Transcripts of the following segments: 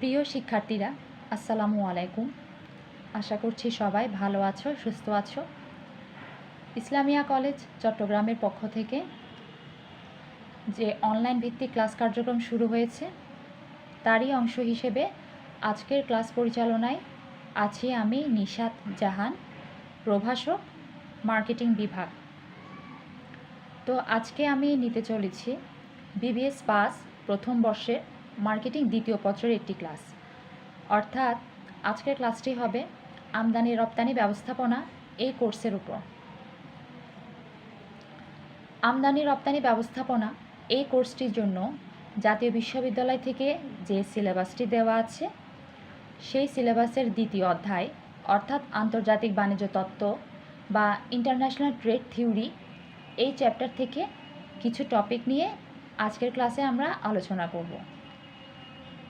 প্রিয় শিক্ষার্থীরা, আসসালামু আলাইকুম। আশা করছি সবাই ভালো আছো, সুস্থ আছো। ইসলামিয়া কলেজ চট্টগ্রামের পক্ষ থেকে যে অনলাইন ভিত্তিক ক্লাস কার্যক্রম শুরু হয়েছে, তারই অংশ হিসেবে আজকের ক্লাস পরিচালনায় আছি আমি নিশাত জাহান, প্রভাষক, মার্কেটিং বিভাগ। তো আজকে আমি নিতে চলেছি বিবিএস পাস প্রথম বর্ষের মার্কেটিং দ্বিতীয় পত্রের একটি ক্লাস। অর্থাৎ, আজকের ক্লাসটি হবে আমদানি রপ্তানি ব্যবস্থাপনা এই কোর্সের উপর। আমদানি রপ্তানি ব্যবস্থাপনা এই কোর্সটির জন্য জাতীয় বিশ্ববিদ্যালয় থেকে যে সিলেবাসটি দেওয়া আছে, সেই সিলেবাসের দ্বিতীয় অধ্যায়, অর্থাৎ আন্তর্জাতিক বাণিজ্য তত্ত্ব বা ইন্টারন্যাশনাল ট্রেড থিওরি, এই চ্যাপ্টার থেকে কিছু টপিক নিয়ে আজকের ক্লাসে আমরা আলোচনা করব।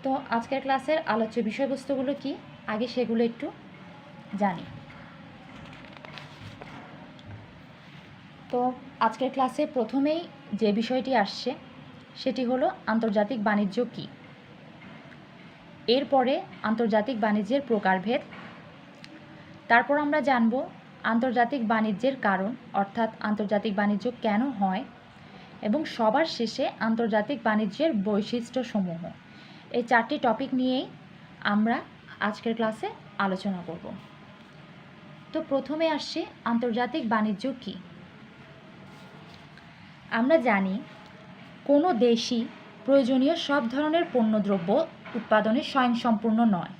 তো আজকের ক্লাসের আলোচ্য বিষয়বস্তুগুলো কি? আগে সেগুলো একটু জানি। তো আজকের ক্লাসে প্রথমেই যে বিষয়টি আসছে, সেটি হলো আন্তর্জাতিক বাণিজ্য কী? এরপরে আন্তর্জাতিক বাণিজ্যের প্রকারভেদ। তারপর আমরা জানব আন্তর্জাতিক বাণিজ্যের কারণ, অর্থাৎ আন্তর্জাতিক বাণিজ্য কেন হয় এবং সবার শেষে আন্তর্জাতিক বাণিজ্যের বৈশিষ্ট্যসমূহ। এই চারটি টপিক নিয়েই আমরা আজকের ক্লাসে আলোচনা করব। তো প্রথমে আসছি আন্তর্জাতিক বাণিজ্য কী? আমরা জানি কোনো দেশই প্রয়োজনীয় সব ধরনের পণ্যদ্রব্য উৎপাদনে স্বয়ংসম্পূর্ণ নয়।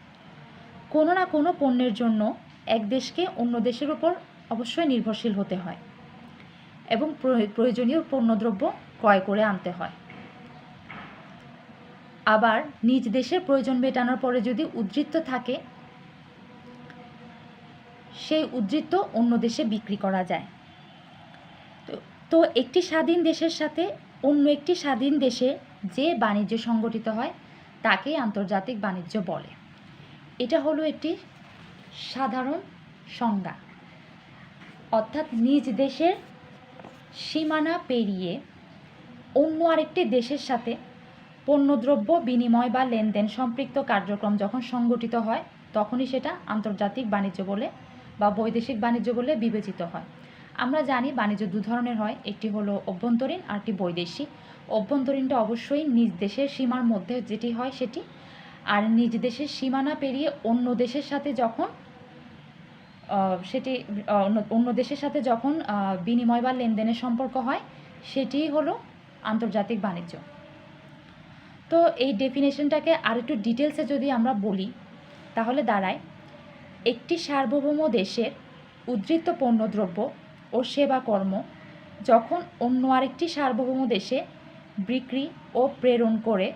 কোনো না কোনো পণ্যের জন্য এক দেশকে অন্য দেশের উপর অবশ্যই নির্ভরশীল হতে হয় এবং প্রয়োজনীয় পণ্যদ্রব্য ক্রয় করে আনতে হয়। আবার নিজ দেশের প্রয়োজন মেটানোর পরে যদি উদ্বৃত্ত থাকে, সেই উদ্বৃত্ত অন্য দেশে বিক্রি করা যায়। তো একটি স্বাধীন দেশের সাথে অন্য একটি স্বাধীন দেশে যে বাণিজ্য সংগঠিত হয়, তাকে আন্তর্জাতিক বাণিজ্য বলে। এটা হলো একটি সাধারণ সংজ্ঞা। অর্থাৎ নিজ দেশের সীমানা পেরিয়ে অন্য আরেকটি দেশের সাথে পণ্যদ্রব্য বিনিময় বা লেনদেন সম্পৃক্ত কার্যক্রম যখন সংগঠিত হয়, তখনই সেটা আন্তর্জাতিক বাণিজ্য বলে বা বৈদেশিক বাণিজ্য বলে বিবেচিত হয়। আমরা জানি বাণিজ্য দু ধরনের হয়, একটি হলো অভ্যন্তরীণ আর একটি বৈদেশিক। অভ্যন্তরীণটা অবশ্যই নিজ দেশের সীমার মধ্যে যেটি হয় সেটি, আর নিজ দেশের সীমানা পেরিয়ে অন্য দেশের সাথে যখন সেটি অন্য দেশের সাথে যখন বিনিময় বা লেনদেনের সম্পর্ক হয় সেটি হলো আন্তর্জাতিক বাণিজ্য। তো এই ডেফিনেশনটাকে আর একটু ডিটেলসে যদি আমরা বলি, তাহলে দাঁড়ায়। একটি সার্বভৌম দেশের উদ্ধৃত পণ্যদ্রব্য ও সেবা কর্ম যখন অন্য আরেকটি সার্বভৌম দেশে বিক্রি ও প্রেরণ করে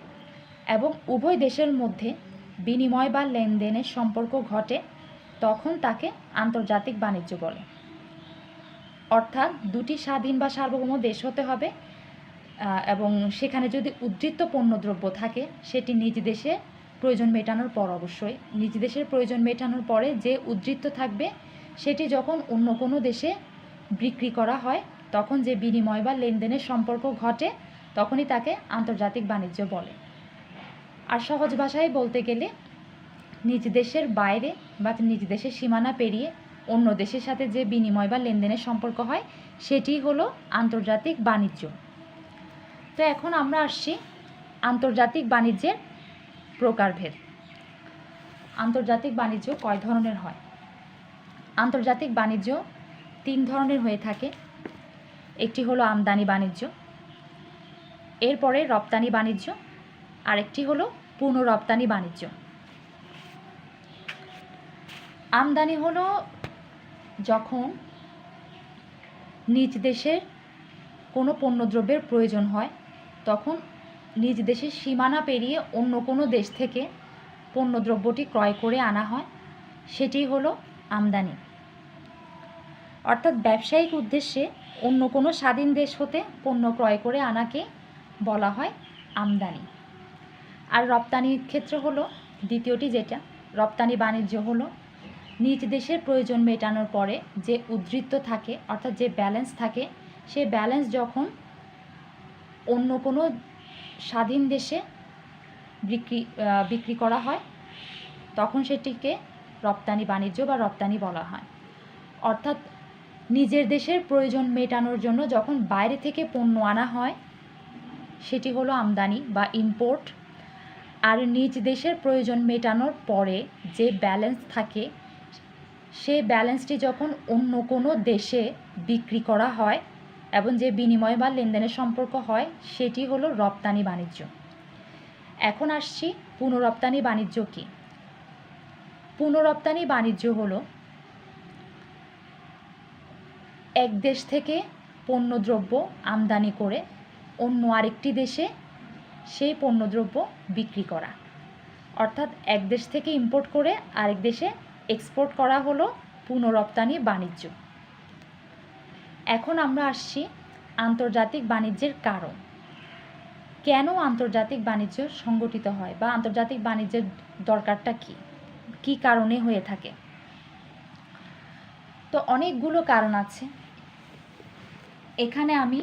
এবং উভয় দেশের মধ্যে বিনিময় বা লেনদেনের সম্পর্ক ঘটে, তখন তাকে আন্তর্জাতিক বাণিজ্য বলে। অর্থাৎ দুটি স্বাধীন বা সার্বভৌম দেশ হতে হবে এবং সেখানে যদি উদ্ধৃত পণ্যদ্রব্য থাকে, সেটি নিজ দেশে প্রয়োজন মেটানোর পর অবশ্যই। নিজ দেশের প্রয়োজন মেটানোর পরে যে উদ্ধৃত থাকবে, সেটি যখন অন্য কোনো দেশে বিক্রি করা হয়, তখন যে বিনিময় বা লেনদেনের সম্পর্ক ঘটে, তখনই তাকে আন্তর্জাতিক বাণিজ্য বলে। আর সহজ ভাষায় বলতে গেলে, নিজ দেশের বাইরে বা নিজ দেশের সীমানা পেরিয়ে অন্য দেশের সাথে যে বিনিময় বা লেনদেনের সম্পর্ক হয়, সেটি হলো আন্তর্জাতিক বাণিজ্য। তো এখন আমরা আসছি আন্তর্জাতিক বাণিজ্যের প্রকারভেদ। আন্তর্জাতিক বাণিজ্য কয় ধরনের হয়? আন্তর্জাতিক বাণিজ্য তিন ধরনের হয়ে থাকে। একটি হলো আমদানি বাণিজ্য, এরপরে রপ্তানি বাণিজ্য, আরেকটি হলো পুনঃরপ্তানি বাণিজ্য। আমদানি হলো যখন নিজ দেশের কোনো পণ্যদ্রব্যের প্রয়োজন হয় তখন নিজ দেশের সীমানা পেরিয়ে অন্য কোনো দেশ থেকে পণ্যদ্রব্যটি ক্রয় করে আনা হয়, সেটি হলো আমদানি। অর্থাৎ ব্যবসায়িক উদ্দেশ্যে অন্য কোনো স্বাধীন দেশ হতে পণ্য ক্রয় করে আনাকে বলা হয় আমদানি। আর রপ্তানির ক্ষেত্র হলো দ্বিতীয়টি যেটা, রপ্তানি বাণিজ্য হলো নিজ দেশের প্রয়োজন মেটানোর পরে যে উদ্ধৃত্ত থাকে, অর্থাৎ যে ব্যালেন্স থাকে, সে ব্যালেন্স যখন অন্য কোনো স্বাধীন দেশে বিক্রি বিক্রি করা হয়, তখন সেটিকে রপ্তানি বাণিজ্য বা রপ্তানি বলা হয়। অর্থাৎ নিজের দেশের প্রয়োজন মেটানোর জন্য যখন বাইরে থেকে পণ্য আনা হয়, সেটি হলো আমদানি বা ইম্পোর্ট আর নিজ দেশের প্রয়োজন মেটানোর পরে যে ব্যালেন্স থাকে সেই ব্যালেন্সটি যখন অন্য কোনো দেশে বিক্রি করা হয় এবং যে বিনিময় বা লেনদেনের সম্পর্ক হয়, সেটি হলো রপ্তানি বাণিজ্য। এখন আসছি পুনরপ্তানি বাণিজ্য কী? পুনরপ্তানি বাণিজ্য হলো এক দেশ থেকে পণ্যদ্রব্য আমদানি করে অন্য আরেকটি দেশে সেই পণ্যদ্রব্য বিক্রি করা। অর্থাৎ এক দেশ থেকে ইম্পোর্ট করে আরেক দেশে এক্সপোর্ট করা হলো পুনরপ্তানি বাণিজ্য। এখন আমরা আসছি আন্তর্জাতিক বাণিজ্যের কারণ। কেন আন্তর্জাতিক বাণিজ্য সংগঠিত হয় বা আন্তর্জাতিক বাণিজ্যের দরকারটা কী? কী কারণে হয়ে থাকে? তো অনেকগুলো কারণ আছে। এখানে আমি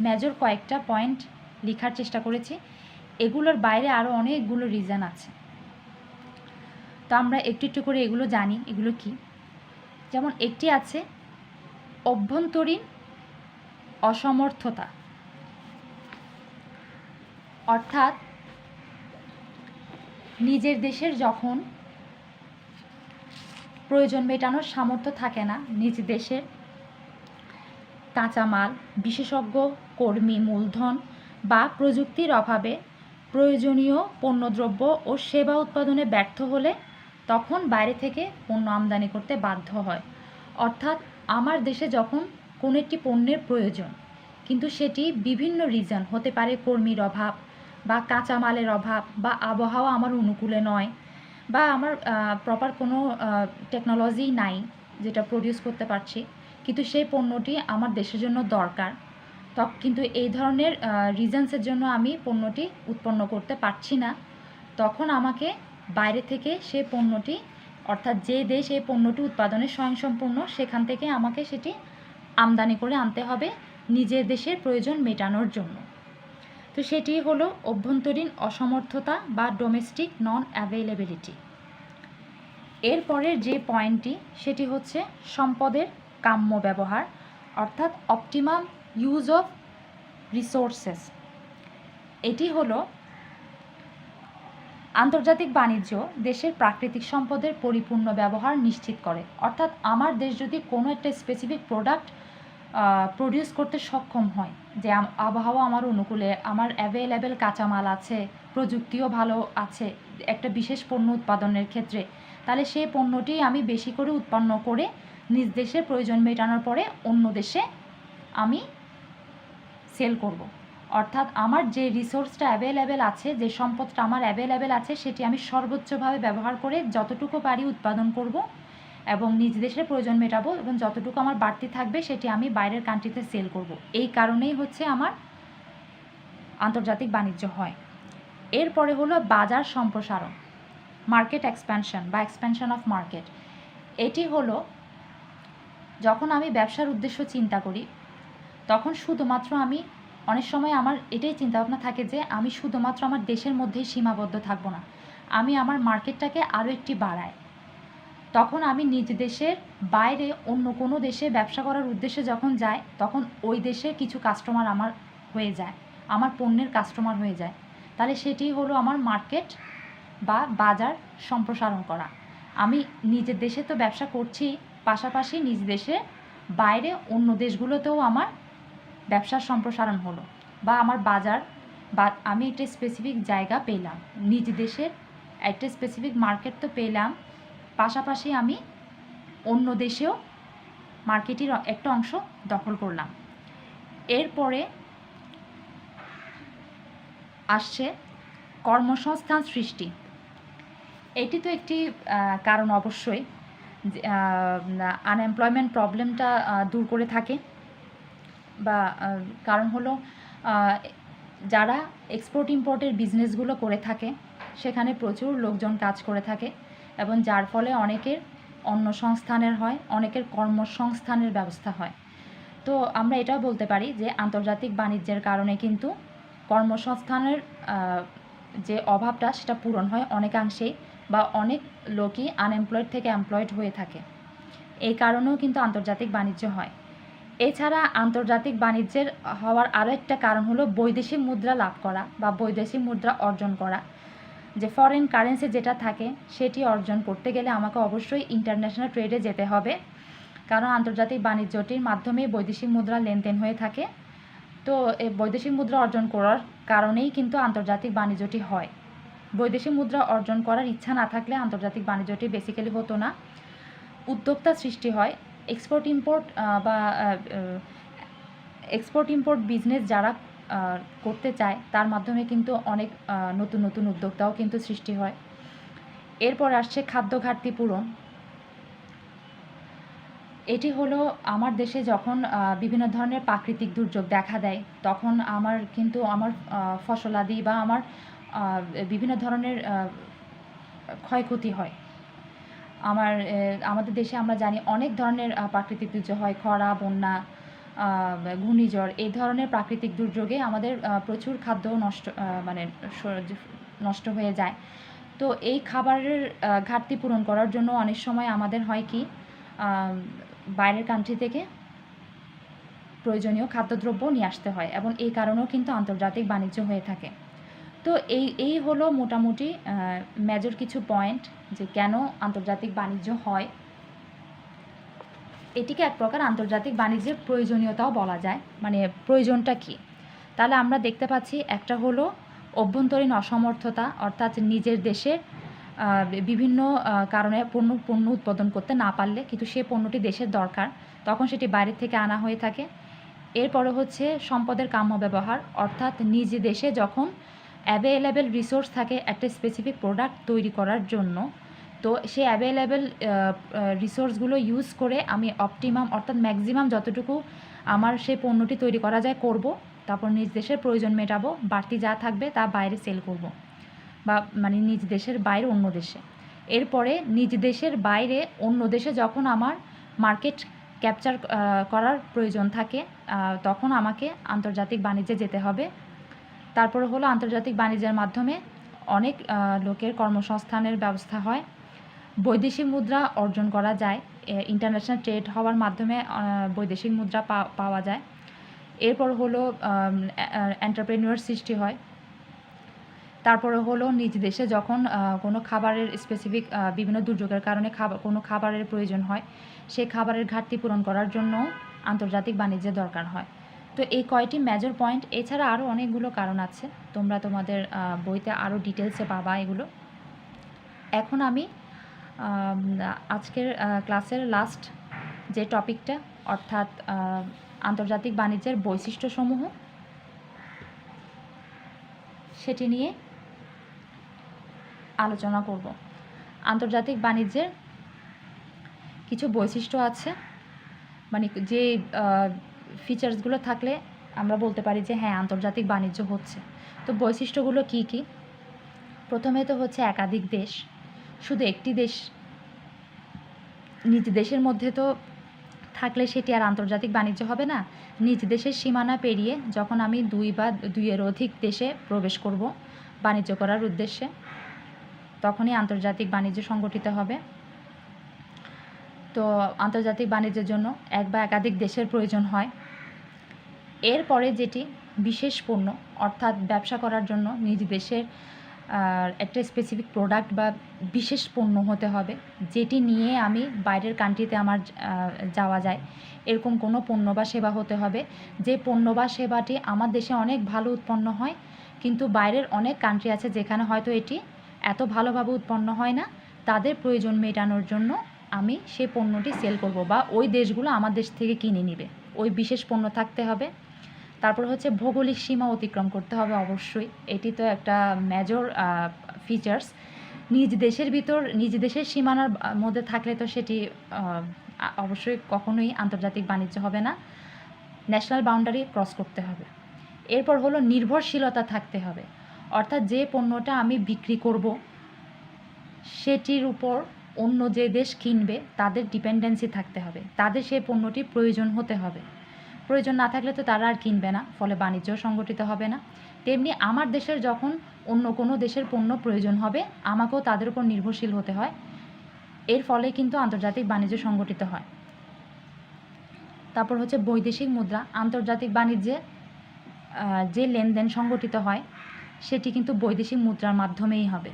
মেজর কয়েকটা পয়েন্ট লেখার চেষ্টা করেছি। এগুলোর বাইরে আরও অনেকগুলো রিজন আছে। তো আমরা একটু একটু করে এগুলো জানি। এগুলো কি? যেমন একটি আছে অভ্যন্তরীণ অসমর্থতা। অর্থাৎ নিজের দেশের যখন প্রয়োজন মেটানোর সামর্থ্য থাকে না, নিজ দেশের কাঁচামাল, বিশেষজ্ঞ, কর্মী, মূলধন বা প্রযুক্তির অভাবে প্রয়োজনীয় পণ্যদ্রব্য ও সেবা উৎপাদনে ব্যর্থ হলে তখন বাইরে থেকে পণ্য আমদানি করতে বাধ্য হয়। অর্থাৎ আমার দেশে যখন কোনো একটি পণ্যের প্রয়োজন, কিন্তু সেটি বিভিন্ন রিজন হতে পারে কর্মীর অভাব বা কাঁচামালের অভাব বা আবহাওয়া আমার অনুকূলে নয় বা আমার প্রপার কোনো টেকনোলজি নাই যেটা প্রডিউস করতে পারছি। কিন্তু সেই পণ্যটি আমার দেশের জন্য দরকার। তখন কিন্তু এই ধরনের রিজনসের জন্য আমি পণ্যটি উৎপন্ন করতে পারছি না। তখন আমাকে বাইরে থেকে সে পণ্যটি অর্থাৎ যে দেশ এই পণ্যটি উৎপাদনে স্বয়ংসম্পূর্ণ, সেখান থেকে আমাকে সেটি আমদানি করে আনতে হবে নিজের দেশের প্রয়োজন মেটানোর জন্য। তো সেটি হলো অভ্যন্তরীণ অসমর্থতা বা ডোমেস্টিক নন অ্যাভেলেবিলিটি এরপরের যে পয়েন্টটি, সেটি হচ্ছে সম্পদের কাম্য ব্যবহার, অর্থাৎ অপটিমাম ইউজ অফ রিসোর্সেস এটি হলো আন্তর্জাতিক বাণিজ্য দেশের প্রাকৃতিক সম্পদের পরিপূর্ণ ব্যবহার নিশ্চিত করে অর্থাৎ আমার দেশ যদি কোনো একটা স্পেসিফিক প্রোডাক্ট প্রডিউস করতে সক্ষম হয়, যে আবহাওয়া আমার অনুকূলে, আমার অ্যাভেলেবেল কাঁচামাল আছে, প্রযুক্তিও ভালো আছে, একটা বিশেষ পণ্য উৎপাদনের ক্ষেত্রে, তাহলে সেই পণ্যটি আমি বেশি করে উৎপন্ন করে নিজ দেশের প্রয়োজন মেটানোর পরে অন্য দেশে আমি সেল করব। অর্থাৎ আমার যে রিসোর্সটা অ্যাভেলেবেল আছে, যে সম্পদটা আমার অ্যাভেলেবেল আছে, সেটি আমি সর্বোচ্চভাবে ব্যবহার করে যতটুকু পারি উৎপাদন করব এবং নিজ দেশের প্রয়োজন মেটাবো এবং যতটুকু আমার বাড়তি থাকবে, সেটি আমি বাইরের কান্ট্রিতে সেল করব। এই কারণেই হচ্ছে আমার আন্তর্জাতিক বাণিজ্য হয় এরপরে হলো বাজার সম্প্রসারণ মার্কেট এক্সপ্যানশন বা এক্সপ্যানশন অফ মার্কেট এটি হলো যখন আমি ব্যবসার উদ্দেশ্য চিন্তা করি, তখন শুধুমাত্র আমি অনেক সময় আমার এটাই চিন্তাভাবনা থাকে যে আমি শুধুমাত্র আমার দেশের মধ্যেই সীমাবদ্ধ থাকব না। আমি আমার মার্কেটটাকে আরও একটি বাড়াই তখন আমি নিজ দেশের বাইরে অন্য কোনো দেশে ব্যবসা করার উদ্দেশ্যে যখন যাই, তখন ওই দেশে কিছু কাস্টমার আমার হয়ে যায়। আমার পণ্যের কাস্টমার হয়ে যায়। তাহলে সেটি হলো আমার মার্কেট বা বাজার সম্প্রসারণ করা। আমি নিজের দেশে তো ব্যবসা করছি, পাশাপাশি নিজ দেশে বাইরে অন্য দেশগুলোতেও আমার ব্যবসার সম্প্রসারণ হলো বা আমার বাজার, বা আমি একটা স্পেসিফিক জায়গা পেলাম, নিজ দেশের একটা স্পেসিফিক মার্কেট তো পেলাম, পাশাপাশি আমি অন্য দেশেও মার্কেটের একটা অংশ দখল করলাম। এরপরে আসছে কর্মসংস্থান সৃষ্টি। এটি তো একটি কারণ অবশ্যই আনএমপ্লয়মেন্ট প্রবলেমটা দূর করে থাকে। বা কারণ হলো যারা এক্সপোর্ট ইম্পোর্টের বিজনেসগুলো করে থাকে, সেখানে প্রচুর লোকজন কাজ করে থাকে এবং যার ফলে অনেকের অন্য সংস্থানের হয়, অনেকের কর্মসংস্থানের ব্যবস্থা হয়। তো আমরা এটাও বলতে পারি যে, আন্তর্জাতিক বাণিজ্যের কারণে কিন্তু কর্মসংস্থানের যে অভাবটা সেটা পূরণ হয় অনেকাংশেই বা অনেক লোকই আনএমপ্লয়েড থেকে এমপ্লয়েড হয়ে থাকে। এই কারণেও কিন্তু আন্তর্জাতিক বাণিজ্য হয়। এছাড়া আন্তর্জাতিক বাণিজ্যের হওয়ার আরও একটা কারণ হলো বৈদেশিক মুদ্রা লাভ করা বা বৈদেশিক মুদ্রা অর্জন করা। যে ফরেন কারেন্সি যেটা থাকে, সেটি অর্জন করতে গেলে আমাকে অবশ্যই ইন্টারন্যাশনাল ট্রেডে যেতে হবে। কারণ আন্তর্জাতিক বাণিজ্যটির মাধ্যমে বৈদেশিক মুদ্রা লেনদেন হয়ে থাকে। তো এই বৈদেশিক মুদ্রা অর্জন করার কারণেই কিন্তু আন্তর্জাতিক বাণিজ্যটি হয়। বৈদেশিক মুদ্রা অর্জন করার ইচ্ছা না থাকলে আন্তর্জাতিক বাণিজ্যটি বেসিক্যালি হতো না। উদ্যোক্তা সৃষ্টি হয়। এক্সপোর্ট ইম্পোর্ট বা এক্সপোর্ট ইম্পোর্ট বিজনেস যারা করতে চায়, তার মাধ্যমে কিন্তু অনেক নতুন নতুন উদ্যোক্তাও কিন্তু সৃষ্টি হয়। এরপর আসছে খাদ্য ঘাটতি পূরণ। এটি হলো আমার দেশে যখন বিভিন্ন ধরনের প্রাকৃতিক দুর্যোগ দেখা দেয়, তখন আমার কিন্তু আমার ফসলাদি বা আমার বিভিন্ন ধরনের ক্ষয়ক্ষতি হয়। আমার আমাদের দেশে আমরা জানি অনেক ধরনের প্রাকৃতিক দুর্যোগ হয়। খরা, বন্যা ঘূর্ণিঝড়, এই ধরনের প্রাকৃতিক দুর্যোগে আমাদের প্রচুর খাদ্য নষ্ট মানে নষ্ট হয়ে যায়। তো এই খাবারের ঘাটতি পূরণ করার জন্য অনেক সময় আমাদের হয় কি বাইরের কান্ট্রি থেকে প্রয়োজনীয় খাদ্যদ্রব্য নিয়ে আসতে হয় এবং এই কারণেও কিন্তু আন্তর্জাতিক বাণিজ্য হয়ে থাকে। তো এই এই হলো মোটামুটি মেজর কিছু পয়েন্ট যে কেন আন্তর্জাতিক বাণিজ্য হয়। এটিকে এক প্রকার আন্তর্জাতিক বাণিজ্যের প্রয়োজনীয়তাও বলা যায়। মানে প্রয়োজনটা কি? তাহলে আমরা দেখতে পাচ্ছি একটা হলো অভ্যন্তরীণ অসমর্থতা, অর্থাৎ নিজের দেশের বিভিন্ন কারণে পণ্য পণ্য উৎপাদন করতে না পারলে কিন্তু সে পণ্যটি দেশের দরকার। তখন সেটি বাইরে থেকে আনা হয়ে থাকে। এরপরে হচ্ছে সম্পদের কাম্য ব্যবহার, অর্থাৎ নিজ দেশে যখন অ্যাভেলেবেল রিসোর্স থাকে একটা স্পেসিফিক প্রোডাক্ট তৈরি করার জন্য। তো সেই অ্যাভেলেবেল রিসোর্সগুলো ইউজ করে আমি অপটিমাম অর্থাৎ ম্যাক্সিমাম যতটুকু আমার সেই পণ্যটি তৈরি করা যায় করব, তারপর নিজ দেশের প্রয়োজন মেটাবো, বাড়তি যা থাকবে তা বাইরে সেল করব বা মানে নিজ দেশের বাইরে অন্য দেশে। এরপরে নিজ দেশের বাইরে অন্য দেশে যখন আমার মার্কেট ক্যাপচার করার প্রয়োজন থাকে তখন আমাকে আন্তর্জাতিক বাণিজ্যে যেতে হবে। তারপরে হলো আন্তর্জাতিক বাণিজ্যের মাধ্যমে অনেক লোকের কর্মসংস্থানের ব্যবস্থা হয়। বৈদেশিক মুদ্রা অর্জন করা যায়। ইন্টারন্যাশনাল ট্রেড হওয়ার মাধ্যমে বৈদেশিক মুদ্রা পাওয়া যায়। এরপর হলো এন্টারপ্রেনিউর সৃষ্টি হয়। তারপরে হলো নিজ দেশে যখন কোনো খাবারের স্পেসিফিক বিভিন্ন দুর্যোগের কারণে খাবার কোনো খাবারের প্রয়োজন হয় সেই খাবারের ঘাটতি পূরণ করার জন্য আন্তর্জাতিক বাণিজ্যের দরকার হয়। তো এই কয়টি মেজর পয়েন্ট এছাড়া আরও অনেকগুলো কারণ আছে। তোমরা তোমাদের বইতে আরও ডিটেলসে পাবা এগুলো। এখন আমি আজকের ক্লাসের লাস্ট যে টপিকটা অর্থাৎ আন্তর্জাতিক বাণিজ্যের বৈশিষ্ট্যসমূহ, সেটি নিয়ে আলোচনা করব। আন্তর্জাতিক বাণিজ্যের কিছু বৈশিষ্ট্য আছে মানে যে ফিচার্সগুলো থাকলে আমরা বলতে পারি যে হ্যাঁ আন্তর্জাতিক বাণিজ্য হচ্ছে। তো বৈশিষ্ট্যগুলো কি কি? প্রথমে তো হচ্ছে একাধিক দেশ। শুধু একটি দেশ, নিজ দেশের মধ্যে তো থাকলে সেটি আর আন্তর্জাতিক বাণিজ্য হবে না। নিজ দেশের সীমানা পেরিয়ে যখন আমি দুই বা দুইয়ের অধিক দেশে প্রবেশ করব বাণিজ্য করার উদ্দেশ্যে, তখনই আন্তর্জাতিক বাণিজ্য সংগঠিত হবে। তো আন্তর্জাতিক বাণিজ্যের জন্য এক বা একাধিক দেশের প্রয়োজন হয়। এরপরে যেটি বিশেষ পণ্য, অর্থাৎ ব্যবসা করার জন্য নিজ দেশের একটা স্পেসিফিক প্রোডাক্ট বা বিশেষ পণ্য হতে হবে, যেটি নিয়ে আমি বাইরের কান্ট্রিতে আমার যাওয়া যায়, এরকম কোনো পণ্য বা সেবা হতে হবে। যে পণ্য বা সেবাটি আমার দেশে অনেক ভালো উৎপন্ন হয়, কিন্তু বাইরের অনেক কান্ট্রি আছে যেখানে হয়তো এটি এত ভালোভাবে উৎপন্ন হয় না, তাদের প্রয়োজন মেটানোর জন্য আমি সেই পণ্যটি সেল করব বা ওই দেশগুলো আমার দেশ থেকে কিনে নিবে। ওই বিশেষ পণ্য থাকতে হবে। তারপর হচ্ছে ভৌগোলিক সীমা অতিক্রম করতে হবে অবশ্যই। এটি তো একটা মেজর ফিচার্স নিজ দেশের ভিতর, নিজ দেশের সীমানার মধ্যে থাকলে তো সেটি অবশ্যই কখনোই আন্তর্জাতিক বাণিজ্য হবে না। ন্যাশনাল বাউন্ডারি ক্রস করতে হবে। এরপর হলো নির্ভরশীলতা থাকতে হবে। অর্থাৎ যে পণ্যটা আমি বিক্রি করব, সেটির উপর অন্য যে দেশ কিনবে, তাদের ডিপেন্ডেন্সি থাকতে হবে। তাদের সেই পণ্যটি প্রয়োজন হতে হবে। প্রয়োজন না থাকলে তো তারা আর কিনবে না, ফলে বাণিজ্য সংগঠিত হবে না। তেমনি আমার দেশের যখন অন্য কোনো দেশের পণ্য প্রয়োজন হবে, আমাকেও তাদের উপর নির্ভরশীল হতে হয়। এর ফলে কিন্তু আন্তর্জাতিক বাণিজ্য সংগঠিত হয়। তারপর হচ্ছে বৈদেশিক মুদ্রা, আন্তর্জাতিক বাণিজ্যে যে লেনদেন সংগঠিত হয়, সেটি কিন্তু বৈদেশিক মুদ্রার মাধ্যমেই হবে।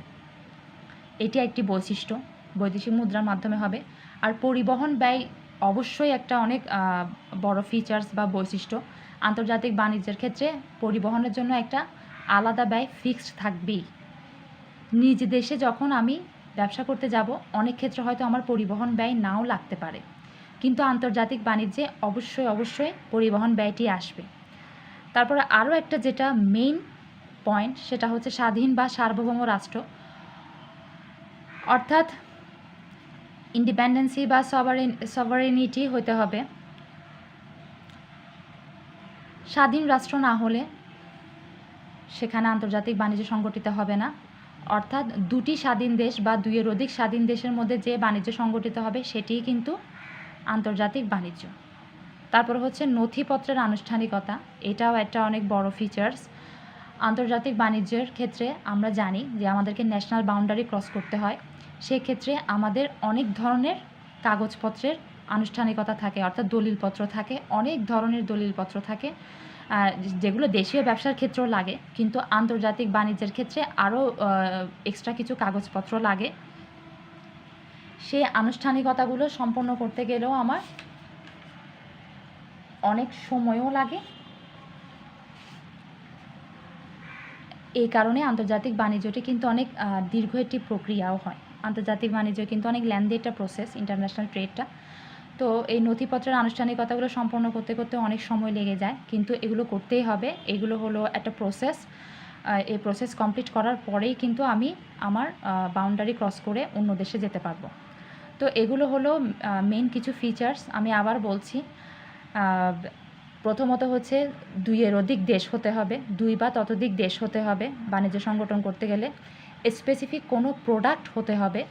এটি একটি বৈশিষ্ট্য, বৈদেশিক মুদ্রার মাধ্যমে হবে। আর পরিবহন ব্যয় অবশ্যই একটা অনেক বড় ফিচার্স বা বৈশিষ্ট্য। আন্তর্জাতিক বাণিজ্যের ক্ষেত্রে পরিবহনের জন্য একটা আলাদা ব্যয় ফিক্সড থাকবেই। নিজ দেশে যখন আমি ব্যবসা করতে যাব, অনেক ক্ষেত্রে হয়তো আমার পরিবহন ব্যয় নাও লাগতে পারে। কিন্তু আন্তর্জাতিক বাণিজ্যে অবশ্যই অবশ্যই পরিবহন ব্যয়টি আসবে। তারপরে আরও একটা যেটা মেইন পয়েন্ট সেটা হচ্ছে স্বাধীন বা সার্বভৌম রাষ্ট্র। অর্থাৎ ইন্ডিপেন্ডেন্সি বা সভারেন সভারেনিটি হতে হবে। স্বাধীন রাষ্ট্র না হলে সেখানে আন্তর্জাতিক বাণিজ্য সংগঠিত হবে না। অর্থাৎ দুটি স্বাধীন দেশ বা দুইয়ের অধিক স্বাধীন দেশের মধ্যে যে বাণিজ্য সংগঠিত হবে, সেটিই কিন্তু আন্তর্জাতিক বাণিজ্য। তারপর হচ্ছে নথিপত্রের আনুষ্ঠানিকতা, এটাও একটা অনেক বড় ফিচার্স আন্তর্জাতিক বাণিজ্যের ক্ষেত্রে আমরা জানি যে আমাদেরকে ন্যাশনাল বাউন্ডারি ক্রস করতে হয়। সেক্ষেত্রে আমাদের অনেক ধরনের কাগজপত্রের আনুষ্ঠানিকতা থাকে, অর্থাৎ দলিলপত্র থাকে, অনেক ধরনের দলিলপত্র থাকে যেগুলো দেশীয় ব্যবসার ক্ষেত্রেও লাগে, কিন্তু আন্তর্জাতিক বাণিজ্যের ক্ষেত্রে আরও এক্সট্রা কিছু কাগজপত্র লাগে। সেই আনুষ্ঠানিকতাগুলো সম্পন্ন করতে গেলেও আমার অনেক সময়ও লাগে। এই কারণে আন্তর্জাতিক বাণিজ্যটি কিন্তু অনেক দীর্ঘ একটি প্রক্রিয়াও হয়। আন্তর্জাতিক বাণিজ্য কিন্তু অনেক ল্যান্দি একটা প্রসেস ইন্টারন্যাশনাল ট্রেডটা তো এই নথিপত্রের আনুষ্ঠানিকতাগুলো সম্পন্ন করতে করতে অনেক সময় লেগে যায়, কিন্তু এগুলো করতেই হবে। এগুলো হলো একটা প্রসেস এই প্রসেস কমপ্লিট করার পরেই কিন্তু আমি আমার বাউন্ডারি ক্রস করে অন্য দেশে যেতে পারব। তো এগুলো হলো মেন কিছু ফিচার্স আমি আবার বলছি প্রথমত হচ্ছে দুইয়ের অধিক দেশ হতে হবে, দুই বা ততোধিক দেশ হতে হবে বাণিজ্য সংগঠন করতে গেলে। স্পেসিফিক কোনো প্রোডাক্ট হতে হবে,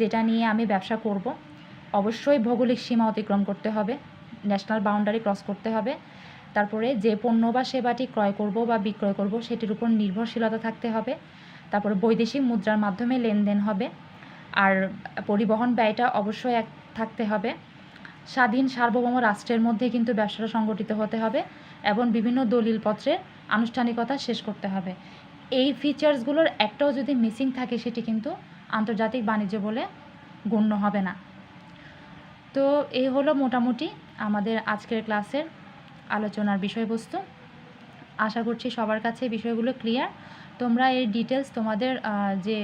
যেটা নিয়ে আমি ব্যবসা করব, অবশ্যই ভৌগোলিক সীমা অতিক্রম করতে হবে ন্যাশনাল বাউন্ডারি ক্রস করতে হবে, তারপরে যে পণ্য বা সেবাটি ক্রয় করব বা বিক্রয় করব সেটির উপর নির্ভরশীলতা থাকতে হবে, তারপরে বৈদেশিক মুদ্রার মাধ্যমে লেনদেন হবে, আর পরিবহন ব্যয়টা অবশ্যই এক থাকতে হবে, স্বাধীন সার্বভৌম রাষ্ট্রের মধ্যে কিন্তু ব্যবসাটা সংগঠিত হতে হবে, এবং বিভিন্ন দলিলপত্রের আনুষ্ঠানিকতা শেষ করতে হবে। এই ফিচার্সগুলোর একটাও যদি মিসিং থাকে, সেটি কিন্তু আন্তর্জাতিক বাণিজ্য বলে গণ্য হবে না। তো এই হলো মোটামুটি আমাদের আজকের ক্লাসের আলোচনার বিষয়বস্তু। আশা করছি সবার কাছে বিষয়গুলো ক্লিয়ার তোমরা এই ডিটেলস তোমাদের যে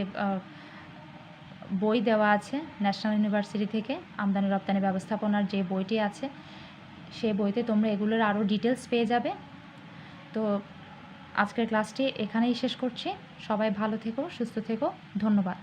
বই দেওয়া আছে ন্যাশনাল ইউনিভার্সিটি থেকে আমদানি রপ্তানি ব্যবস্থাপনার যে বইটি আছে সেই বইতে তোমরা এগুলোর আরও ডিটেলস পেয়ে যাবে। তো আজকের ক্লাসটি এখানেই শেষ করছি। সবাই ভালো থেকো সুস্থ থেকো। ধন্যবাদ।